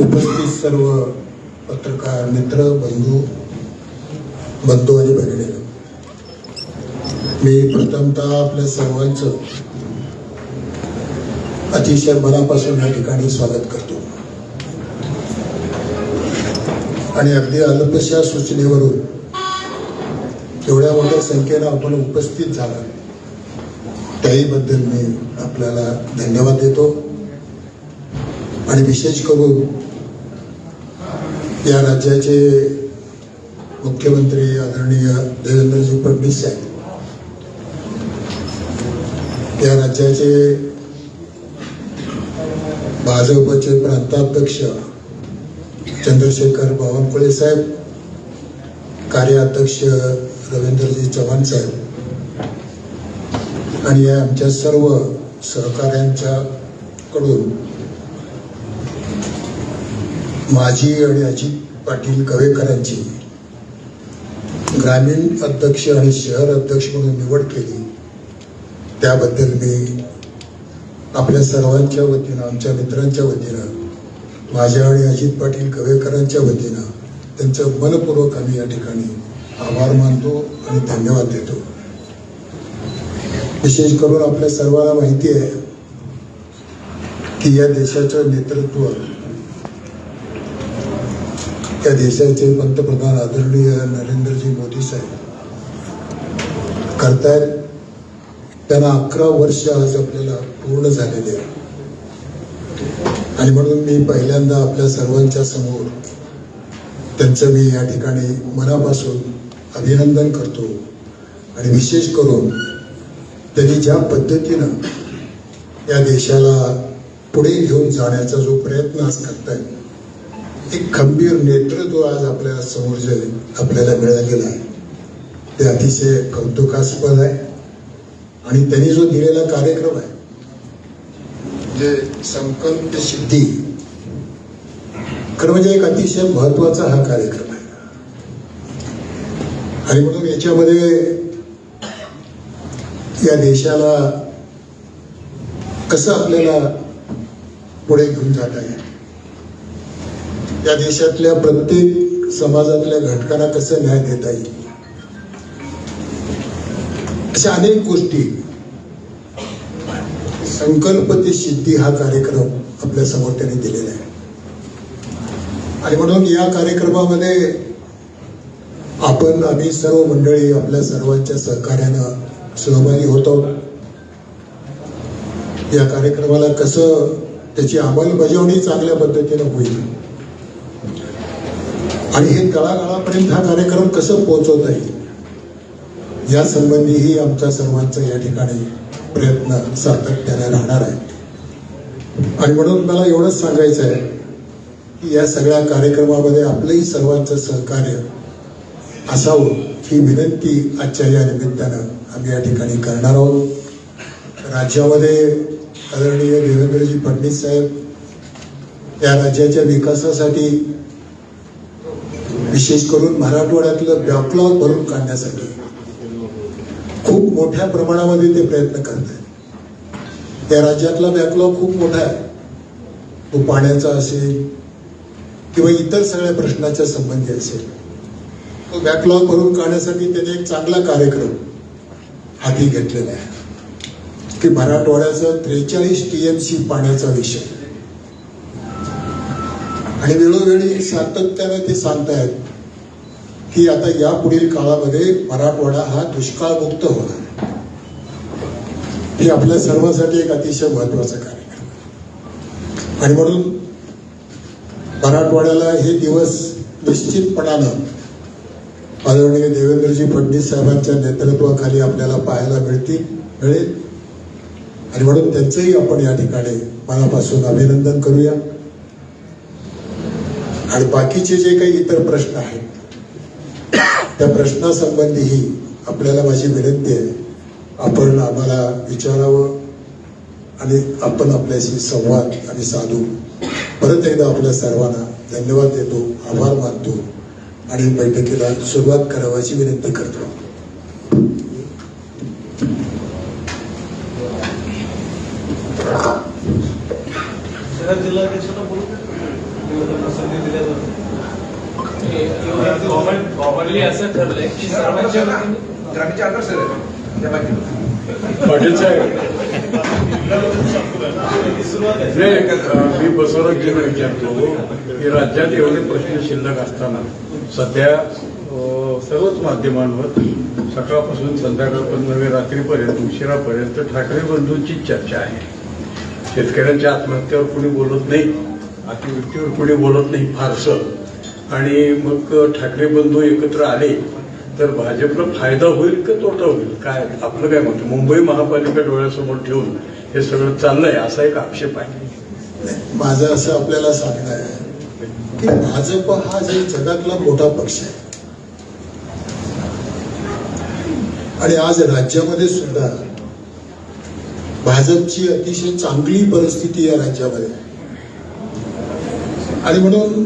उपस्थित सर्व पत्रकार मित्र बंधू बंधू आणि भगिनी मी प्रथमतः आपल्या सर्वांचं अतिशय मनापासून या ठिकाणी स्वागत करतो. आणि अगदी अल्पशा सूचनेवरून एवढ्या मोठ्या संख्येनं आपण उपस्थित झाला त्याही बद्दल मी आपल्याला धन्यवाद देतो. आणि विशेष करून या राज्याचे मुख्यमंत्री आदरणीय देवेंद्रजी फडणवीस साहेब. या राज्याचे भाजपचे प्रांताध्यक्ष चंद्रशेखर बावनकुळे साहेब कार्याध्यक्ष रवींद्रजी चव्हाण साहेब आणि या आमच्या सर्व सहकाऱ्यांच्या माझी आणि अजित पाटील कवेकरांची ग्रामीण अध्यक्ष आणि शहर अध्यक्ष म्हणून निवड केली. त्याबद्दल मी आपल्या सर्वांच्या वतीनं आमच्या मित्रांच्या वतीनं माझ्या आणि अजित पाटील कवेकरांच्या वतीनं त्यांचं मनपूर्वक आम्ही या ठिकाणी आभार मानतो आणि धन्यवाद देतो. विशेष करून आपल्या सर्वांना माहिती आहे की या देशाचं नेतृत्व या देशाचे पंतप्रधान आदरणीय नरेंद्रजी मोदी साहेब करतायत. त्यांना अकरा वर्ष आज आपल्याला पूर्ण झालेले आहे आणि म्हणून मी पहिल्यांदा आपल्या सर्वांच्या समोर त्यांचं मी या ठिकाणी मनापासून अभिनंदन करतो. आणि विशेष करून त्यांनी ज्या पद्धतीनं या देशाला पुढे घेऊन जाण्याचा जो प्रयत्न आज करतायत एक खंबीर नेतृत्व आज आपल्यासमोर जे आपल्याला मिळालेलं आहे ते अतिशय कौतुकास्पद आहे. आणि त्यांनी जो दिलेला कार्यक्रम आहे जे संकल्प सिद्धी खरं म्हणजे एक अतिशय महत्त्वाचा हा कार्यक्रम आहे. आणि म्हणून याच्यामध्ये या देशाला कसं आपल्याला पुढे घेऊन जाता येईल? या देशातल्या प्रत्येक समाजातल्या घटकांना कसं न्याय देता येईल? अशा अनेक गोष्टी. संकल्प ते सिद्धी हा कार्यक्रम आपल्यासमोर त्यांनी दिलेला आहे. आणि म्हणून या कार्यक्रमामध्ये आपण आम्ही सर्व मंडळी आपल्या सर्वांच्या सहकार्यानं सहभागी होतो. या कार्यक्रमाला कसं त्याची अंमलबजावणी चांगल्या पद्धतीनं होईल आणि हे तळागाळापर्यंत हा कार्यक्रम कसं पोहोचवता येईल? या संबंधीही आमच्या सर्वांचा या ठिकाणी प्रयत्न सातत्याने राहणार आहे आणि म्हणून मला एवढंच सांगायचं आहे की या सगळ्या कार्यक्रमामध्ये आपलंही सर्वांचं सहकार्य असावं ही विनंती आजच्या या निमित्तानं आम्ही या ठिकाणी करणार आहोत. राज्यामध्ये आदरणीय देवेंद्रजी फडणवीस साहेब या राज्याच्या विकासासाठी विशेष करून मराठवाड्यातलं बॅकलॉग भरून काढण्यासाठी. खूप मोठ्या प्रमाणामध्ये ते प्रयत्न करत आहेत या राज्यातला बॅकलॉग खूप मोठा आहे. तो पाण्याचा असेल किंवा इतर सगळ्या प्रश्नाच्या संबंधी असेल. तो बॅकलॉग भरून काढण्यासाठी त्याने एक चांगला कार्यक्रम हाती घेतलेला आहे. की मराठवाड्याचा त्रेचाळीस टी एम सी पाण्याचा विषय. आणि वेळोवेळी सातत्याने ते सांगतायत की आता या पुढील काळामध्ये मराठवाडा हा दुष्काळमुक्त होणार. हे आपल्या सर्वांसाठी एक अतिशय महत्त्वाचा कार्यक्रम आहे. आणि म्हणून मराठवाड्याला हे दिवस निश्चितपणानं आदरणीय देवेंद्रजी फडणवीस साहेबांच्या नेतृत्वाखाली आपल्याला पाहायला मिळतील मिळेल. आणि म्हणून त्यांचंही आपण या ठिकाणी मनापासून अभिनंदन करूया. आणि बाकीचे जे काही इतर प्रश्न आहेत त्या प्रश्नासंबंधीही आपल्याला माझी विनंती आहे. आपण आम्हाला विचारावं आणि आपण आपल्याशी संवाद आणि साधू. परत एकदा आपल्या सर्वांना धन्यवाद देतो आभार मानतो आणि बैठकीला सुरुवात करावाची विनंती करतो. जिल्हाध्यक्ष जिल्हाध्यक्षांना बोलू संधी दिल्या जाते कॉमन कॉमनली असं ठरलंय की सर्वांच्या वतीने ग्रामीणचे आदर्श आहे त्या बाकी पाटील साहेब नाही, अं, मी विचारतो की राज्यात एवढे प्रश्न शिल्लक असताना सध्या सर्वच माध्यमांवर सकाळपासून संध्याकाळपर्यंत नव्हे रात्रीपर्यंत उशिरापर्यंत ठाकरे बंधूंची चर्चा आहे. शेतकऱ्यांच्या आत्महत्यावर कुणी बोलत नाही अतिवृत्तीवर कुणी बोलत नाही फारसं. आणि मग ठाकरे बंधू एकत्र आले तर भाजपला फायदा होईल का तोटा होईल? काय आपलं काय म्हणतो मुंबई महापालिका डोळ्यासमोर ठेवून हे सगळं चाललंय असा एक आक्षेप आहे. माझं असं आपल्याला सांगणं आहे की भाजप हा जे जगातला मोठा पक्ष आहे. आणि आज राज्यामध्ये सुद्धा भाजपची अतिशय चांगली परिस्थिती या राज्यामध्ये. आणि म्हणून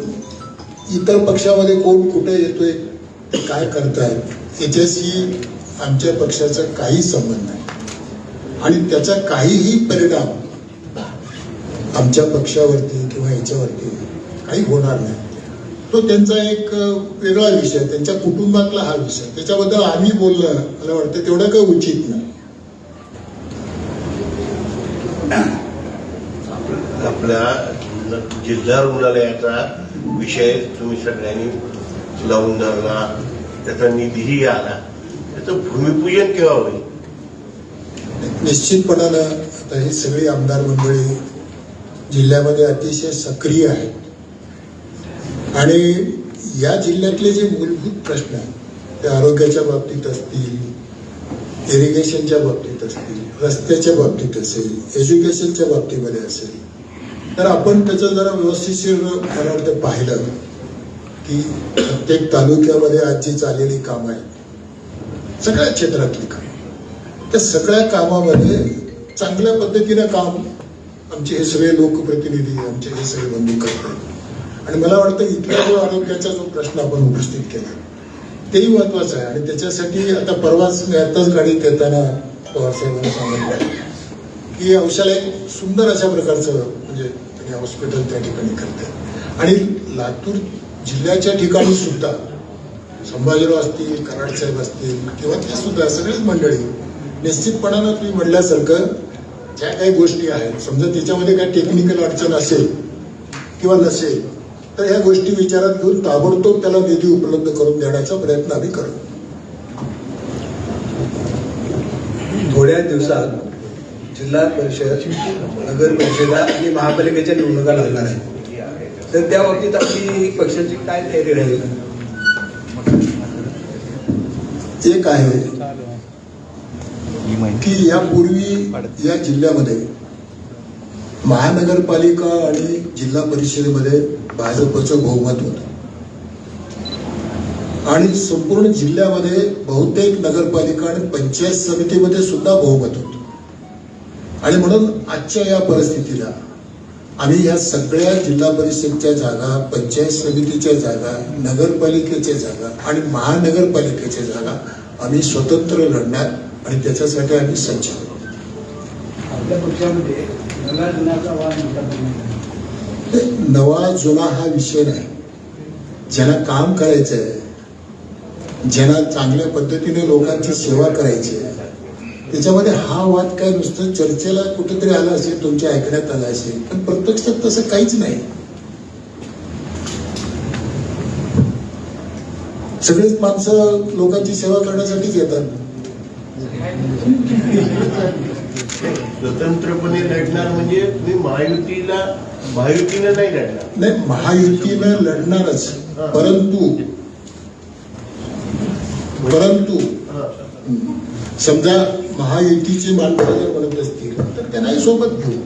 इतर पक्षामध्ये कोण कुठे येतोय काय करतायत याच्याशी आमच्या पक्षाचा काही संबंध नाही. आणि त्याचा काहीही परिणाम आमच्या पक्षावरती किंवा याच्यावरती काही होणार नाही. तो त्यांचा एक वेगळा विषय त्यांच्या कुटुंबातला हा विषय. त्याच्याबद्दल आम्ही बोललं मला वाटतं तेवढं काही उचित नाही. आपल्या जिल्हा रुग्णालयाचा विषय तुम्ही सगळ्यांनी लावून धरला त्याचा निधीही आला त्याचं भूमिपूजन केव्हा होईल? निश्चितपणानं आता ही सगळी आमदार मंडळी जिल्ह्यामध्ये अतिशय सक्रिय आहेत. आणि या जिल्ह्यातले जे मूलभूत प्रश्न आहेत ते आरोग्याच्या बाबतीत असतील इरिगेशनच्या बाबतीत असतील रस्त्याच्या बाबतीत असेल एज्युकेशनच्या बाबतीमध्ये असेल तर आपण त्याचं जरा व्यवस्थितशीर मला वाटतं पाहिलं की प्रत्येक तालुक्यामध्ये आज जी चाललेली कामं आहेत. सगळ्या क्षेत्रातली कामं. त्या सगळ्या कामामध्ये चांगल्या पद्धतीनं काम आमचे हे सगळे लोकप्रतिनिधी आमचे हे सगळे बंधू करतात. आणि मला वाटतं इथला जो आरोग्याचा जो प्रश्न आपण उपस्थित केला तेही महत्वाचं आहे. आणि त्याच्यासाठी आता परवाच मी आताच गाडीत येताना पवारसाहेबांना सांगितलं. की औषध एक सुंदर अशा प्रकारचं म्हणजे त्यांनी हॉस्पिटल त्या ठिकाणी करते आणि लातूर जिल्ह्याच्या ठिकाणी सुद्धा संभाजीराव असतील कराड साहेब असतील किंवा त्या सुद्धा सगळीच मंडळी निश्चितपणानं तुम्ही म्हणल्यासारखं ज्या काही गोष्टी आहेत समजा त्याच्यामध्ये काही टेक्निकल अडचण असेल किंवा नसेल तर ह्या गोष्टी विचारात घेऊन ताबडतोब त्याला निधी उपलब्ध करून देण्याचा प्रयत्न आम्ही करू थोड्या दिवसात जिल्हा परिषद नगर परिषदा आणि महापालिकेच्या निवडणुका लागणार आहेत. तर त्या बाबतीत आपली पक्षाची काय तयारी राहील? एक आहे की यापूर्वी या जिल्ह्यामध्ये महानगरपालिका आणि जिल्हा परिषदेमध्ये भाजपचं बहुमत होतं. आणि संपूर्ण जिल्ह्यामध्ये बहुतेक नगरपालिका आणि पंचायत समितीमध्ये सुद्धा बहुमत होतं. आणि म्हणून आजच्या या परिस्थितीला आम्ही ह्या सगळ्या जिल्हा परिषदच्या जागा पंचायत समितीच्या जागा नगरपालिकेच्या जागा आणि महानगरपालिकेच्या जागा आम्ही स्वतंत्र लढणार आणि त्याच्यासाठी आम्ही सज्ज आहोत. नवा जुना हा विषय नाही. ज्यांना काम करायचं आहे ज्यांना चांगल्या पद्धतीने लोकांची सेवा करायची आहे त्याच्यामध्ये हा वाद काय नुसतं चर्चेला कुठेतरी आला असेल तुमच्या ऐकण्यात आला असेल पण प्रत्यक्षात तसं काहीच नाही. सगळीच माणसं लोकांची सेवा करण्यासाठीच येतात. स्वतंत्रपणे लढणार म्हणजे तुम्ही महायुतीला महायुतीनं नाही लढणार. नाही महायुतीनं लढणारच. परंतु परंतु. समजा महायुतीची माणसं जर म्हणत असतील तर त्यांनाही सोबत घेऊ.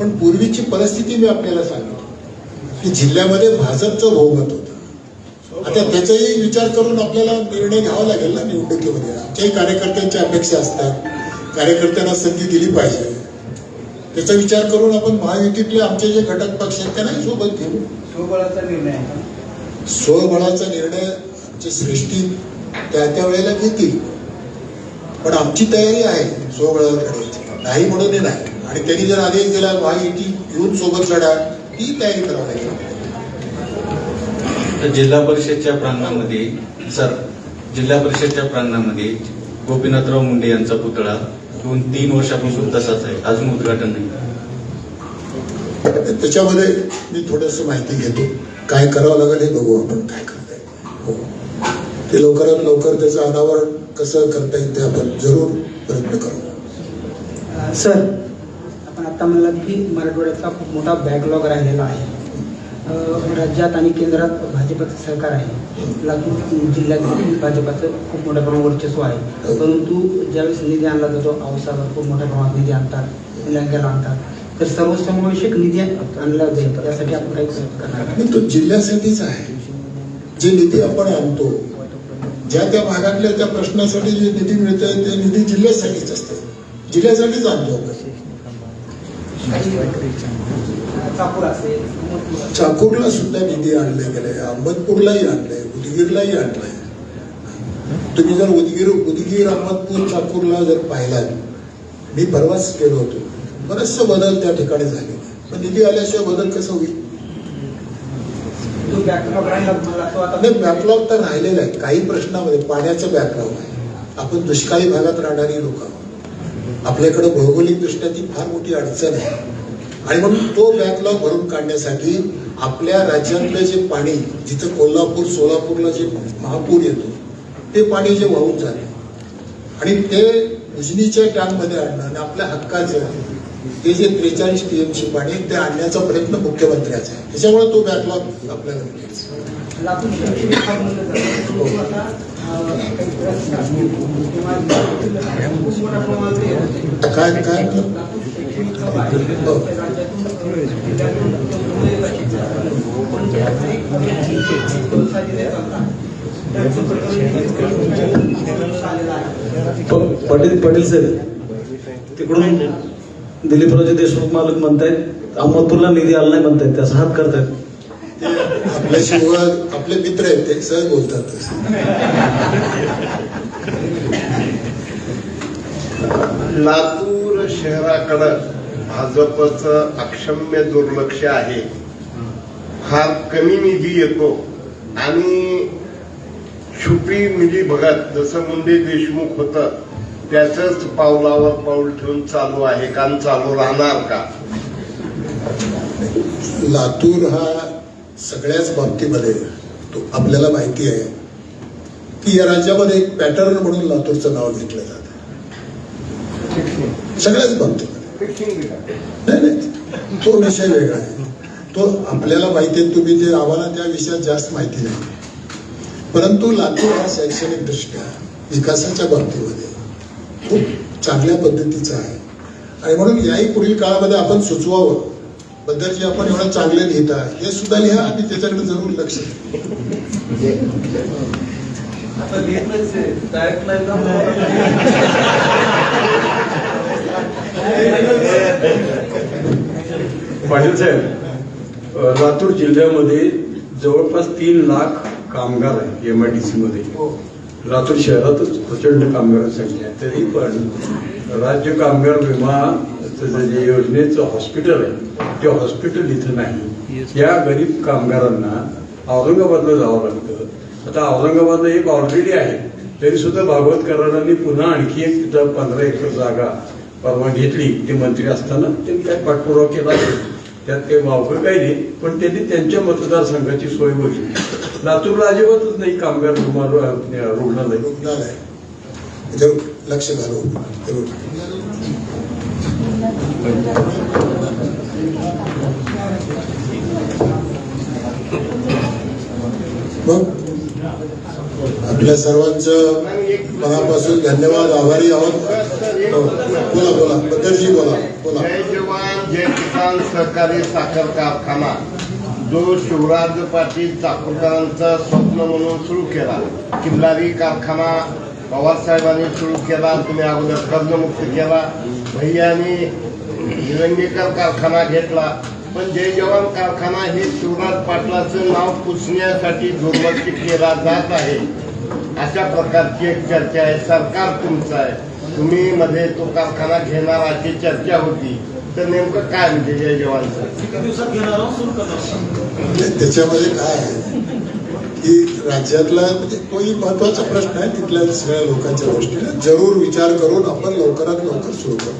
पण पूर्वीची परिस्थिती मी आपल्याला सांगतो. की जिल्ह्यामध्ये भाजपचं बहुमत होतं. आता त्याचाही विचार करून आपल्याला निर्णय घ्यावा लागेल ना निवडणुकीमध्ये. आमच्याही कार्यकर्त्यांच्या अपेक्षा असतात. कार्यकर्त्यांना संधी दिली पाहिजे. त्याचा विचार करून आपण महायुतीतले आमचे जे घटक पक्ष आहेत त्यांनाही सोबत घेऊ. स्वबळाचा निर्णय स्वबळाचा निर्णय आमचे श्रेष्ठी त्या त्या वेळेला घेतील. पण आमची तयारी आहे लढायची नाही म्हणून नाही. आणि त्यांनी जर आदेश दिला महायुती घेऊन सोबत लढा ती तयारी करावी जिल्हा परिषदच्या प्रांगणामध्ये सर जिल्हा परिषदच्या प्रांगणामध्ये गोपीनाथराव मुंडे यांचा पुतळा दोन तीन वर्षापासून तसाच आहे. अजून उद्घाटन नाही. त्याच्यामध्ये मी थोडस माहिती घेतो. काय करावं लागेल हे बघू आपण काय करता येईल हो. ते लवकरात लवकर त्याचं अनावरण कसं करता येईल ते आपण जरूर प्रयत्न करू. सर आपण आता म्हणलात की मराठवाड्याचा खूप मोठा बॅकलॉग राहिलेला आहे. राज्यात आणि केंद्रात भाजपचं सरकार आहे. लातूर जिल्ह्यात भाजपाचं खूप मोठ्या प्रमाणात वर्चस्व आहे. परंतु ज्यावेळेस निधी आणला जातो औसावर खूप मोठ्या प्रमाणात निधी आणतात निलंग्याला आणतात. तर सर्वसमावेशक निधी आणला जाईल तर त्यासाठी आपण काही करणार जिल्ह्यासाठीच आहे. जे निधी आपण आणतो ज्या त्या भागातल्या त्या प्रश्नासाठी जे निधी मिळत ते निधी जिल्ह्यासाठीच असते. जिल्ह्यासाठीच आणतो आपण. चाकूरला सुद्धा निधी आणले गेले अहमदपूरलाही आणलंय उदगीरलाही आणलंय. तुम्ही जर उदगीर उदगीर अहमदपूर चाकूरला जर पाहिला मी परवाच गेलो होतो. बरेचसे बदल त्या ठिकाणी झाले पण निधी आल्याशिवाय बदल कसं होईल? बॅकलॉग राहिला आता नाही बॅकलॉग तर राहिलेला आहे. काही प्रश्नामध्ये पाण्याचं बॅकलॉग आहे. आपण दुष्काळी भागात राहणारी लोक आहोत. आपल्याकडे भौगोलिक दृष्ट्या ती फार मोठी अडचण आहे. आणि म्हणून तो बॅकलॉग भरून काढण्यासाठी आपल्या राज्यातलं जे पाणी जिथं कोल्हापूर सोलापूरला जे महापूर येतो ते पाणी जे वाहून जाते. आणि ते उजनीच्या टँकमध्ये आणणं आणि आपल्या हक्काचं ते जे त्रेचाळीस टीएमसी पाणी ते आणण्याचा प्रयत्न मुख्यमंत्र्याचा आहे त्याच्यामुळे तो बॅकलॉग आपल्याला मिळेल काय काय पटेल पटेल सर तिकडून दिलीपरावजी देशमुख मालक म्हणतायत अहमदपूरला निधी आला नाही म्हणतायत त्याचा हात करतायत ते आपल्याशी ओळख आपले मित्र आहेत ते सहज बोलतात. लातूर शहराकडं भाजपचं अक्षम्य दुर्लक्ष आहे फार कमी निधी येतो आणि छुपी निधी बघत जसं मुंडे देशमुख होतं त्याच पावलावर पाऊल ठेवून चालू आहे. काम चालू राहणार का? लातूर हा सगळ्याच बाबतीमध्ये तो आपल्याला माहिती आहे की या राज्यामध्ये एक पॅटर्न म्हणून लातूरचं नाव घेतलं जातं सगळ्याच बाबतीमध्ये. नाही नाही. तो विषय वेगळा आहे. तो आपल्याला माहिती आहे. तुम्ही ते आम्हाला त्या विषयात जास्त माहिती नाही परंतु लातूर हा शैक्षणिक दृष्ट्या विकासाच्या बाबतीमध्ये खूप चांगल्या पद्धतीचा आहे. आणि म्हणून याही पुढील काळामध्ये आपण सुचवावं. बद्दल जे आपण एवढं चांगले लिहिता हे सुद्धा लिहा आणि त्याच्याकडे जरूर लक्ष द्या. पाटील साहेब लातूर जिल्ह्यामध्ये जवळपास तीन लाख कामगार आहेत एम आय डी सी मध्ये. लातूर शहरातच प्रचंड कामगार संख्या आहे. तरी पण राज्य कामगार विमा जे योजनेचं हॉस्पिटल आहे ते हॉस्पिटल इथं नाही. या गरीब कामगारांना औरंगाबादला जावं लागतं. आता औरंगाबादला एक ऑलरेडी आहे. तरी सुद्धा भागवत करारांनी पुन्हा आणखी एक तिथं पंधरा एकर जागा परवा घेतली. ते मंत्री असताना त्यांनी काय पाठपुरावा केला. त्यात काही वावकं काही नाही. पण त्यांनी त्यांच्या मतदारसंघाची सोय बघितली. लातूरला अजिबातच नाही कामगार रुग्णालय जरूर लक्ष घालू. जरूर मग आपल्या सर्वांचं मनापासून धन्यवाद आभारी आहोत. हो. बोला बोला. बद्दलजी बोला बोला. जय जवान जय किसान सहकारी साखर कारखाना. जो शिवराज पाटील चाकूरकरांचा स्वप्न म्हणून सुरू केला किल्लारी कारखाना पवारसाहेबांनी सुरू केला तुम्ही अगोदर कर्जमुक्त केला भैयानी निलंगेकर कारखाना घेतला. पण जय जवान कारखाना हे शिवराज पाटलाचं नाव पुसण्यासाठी दुर्लक्षित केला जात आहे. अशा प्रकारची एक चर्चा आहे. सरकार तुमचं आहे. तुम्ही मध्ये तो कारखाना घेणार अशी चर्चा होती. तर नेमकं काय म्हणजे जय जवान त्याच्यामध्ये काय आहे? की राज्यातला म्हणजे तोही महत्त्वाचा प्रश्न आहे तिथल्या सगळ्या लोकांच्या गोष्टी जरूर विचार करून आपण लवकरात लवकर सुरू करू.